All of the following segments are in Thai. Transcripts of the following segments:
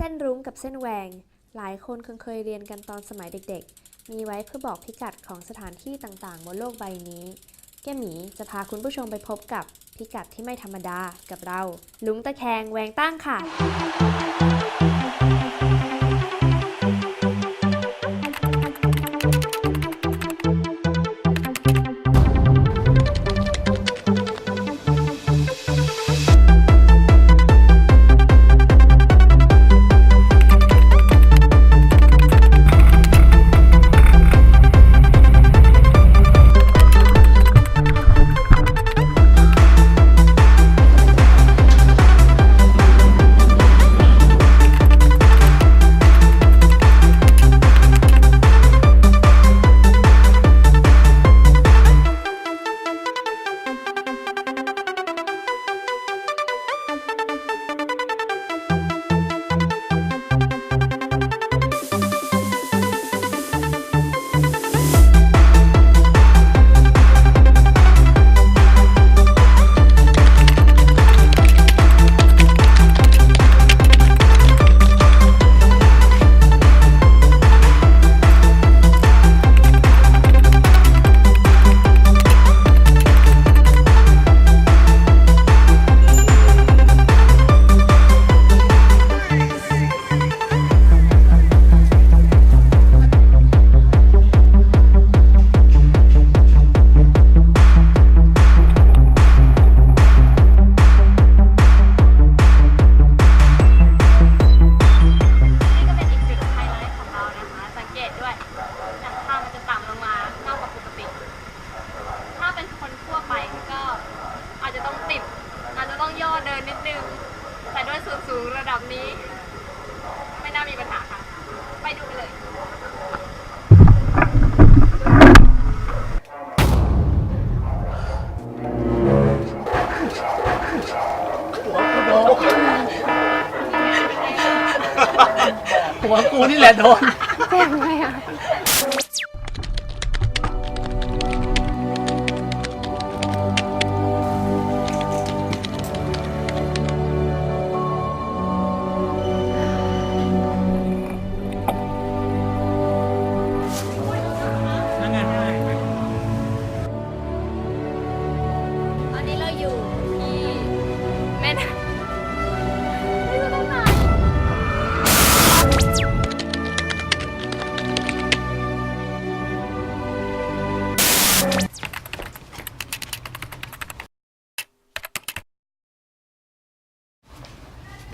เส้นรุ้งกับเส้นแหวง หลายคนคงเคยเรียนกันตอนสมัยเด็กๆ มีไว้เพื่อบอกพิกัดของสถานที่ต่างๆ บนโลกใบนี้ แก้มหมีจะพาคุณผู้ชมไปพบกับพิกัดที่ไม่ธรรมดากับเรา ลุงตะแคงแหวงตั้งค่ะ งระดับนี้ ไม่น่ามีปัญหาค่ะ ไปดูกันเลยหัวกูนี่แหละโดน เจ็บไหมอะ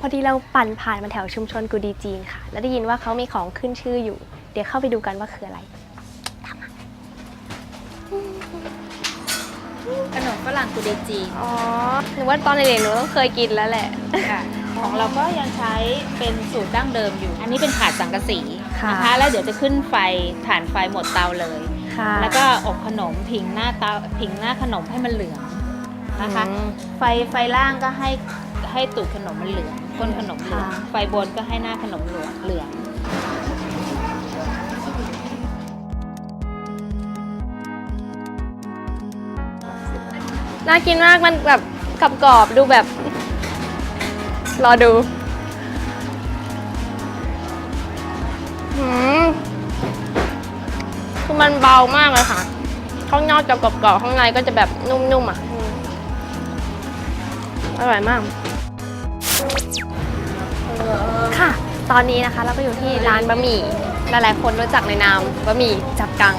อดีเราปั่นผ่านมาแถวชุมชนกูดีจีนค่ะ แล้วได้ยินว่าเขามีของขึ้นชื่ออยู่ เดี๋ยวเข้าไปดูกันว่าคืออะไรขนมฝรั่งกูเดจีนอ๋อหรือว่าตอนเด็กๆหนูต้องเคยกินแล้วแหละ ค่ะของเราก็ยังใช้เป็นสูตรดั้งเดิมอยู่ อันนี้เป็นถาดสังกะสีค่ะ นะคะแล้วเดี๋ยวจะขึ้นไฟฐานไฟหมดเตาเลย ค่ะ แล้วก็อบขนมพิงหน้าเตาพิงหน้าขนมให้มันเหลืองนะคะอืมไฟไฟล่างก็ให้ให้ตูดขนมมันเหลือง ก้นขนมเหลืองไฟบนก็ให้หน้าขนมเหลืองเหลืองน่ากินมากมันแบบกรอบๆดูแบบ รอดูคือมันเบามากเลยค่ะ ข้างนอกจะกรอบๆข้างในก็จะแบบนุ่มๆอะ อร่อยมาก ค่ะ ตอนนี้นะคะเราก็อยู่ที่ร้านบะหมี่ หลายๆคนรู้จักในนามบะหมี่จับกัง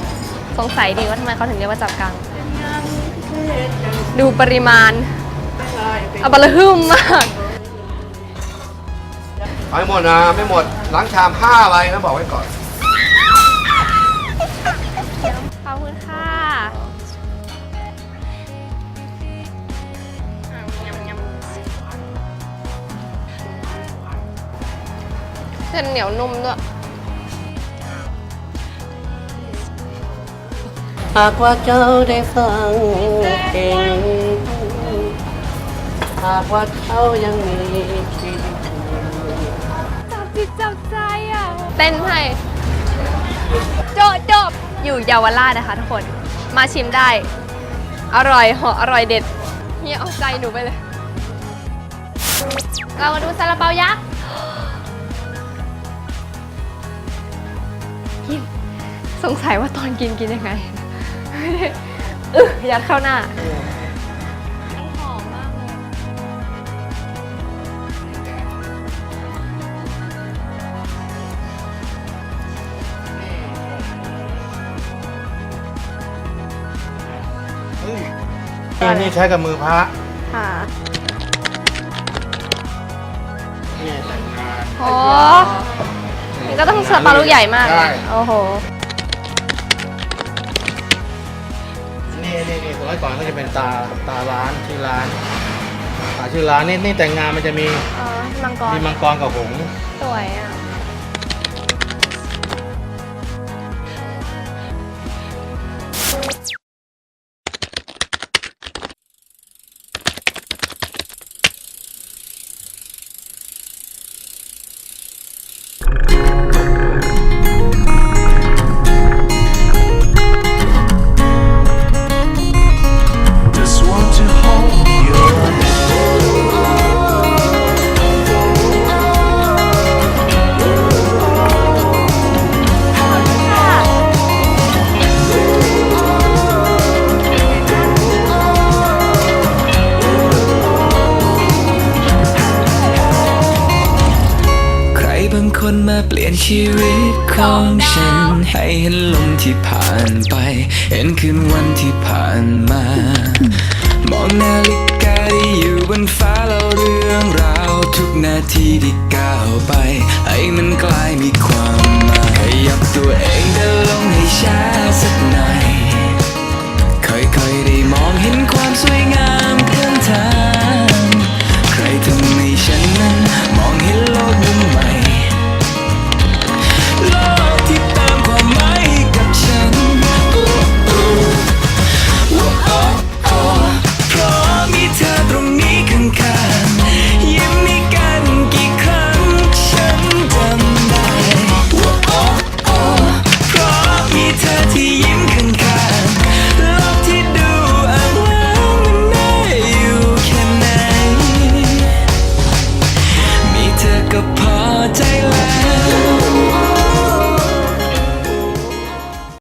สงสัยดีว่าทำไมเขาถึงเรียกว่าจับกัง ดูปริมาณอัปละหึมมากเอาให้หมดนะ ไม่หมดล้างชามห้าอะไรนะบอกไว้ก่อน ส้นเหนียวนุ่มด้วย หากว่าเจ้าได้ฟังเพลงหากว่าเขายังมีชีวิตอยู่จับจิตจับใจอะ เต้นให้โจบจบอยู่เยาวราชนะคะทุกคน มาชิมได้ อร่อยเหาะอร่อยเด็ดเฮียเอาใจหนูไปเลย เรามาดูซาลาเปายักษ์ สงสัยว่าตอนกินกินยังไงอึยัดเข้าหน้าหอมมากเลยนี่นี่ใช้กับมือพระค่ะนี่แต่งงานโอ้มันก็ต้องสปาลูกใหญ่มากใช่โอ้โห นี่นี่นี่สมัยก่อนก็จะเป็นตาตาร้านชื่อร้านตาชื่อร้านนี่นี่แต่งงานมันจะมีอ๋อมังกรมีมังกรกับหงส์สวยอะ คนมาเปลี่ยนชีวิตของฉัน ให้เห็นลมที่ผ่านไป เห็นคืนวันที่ผ่านมา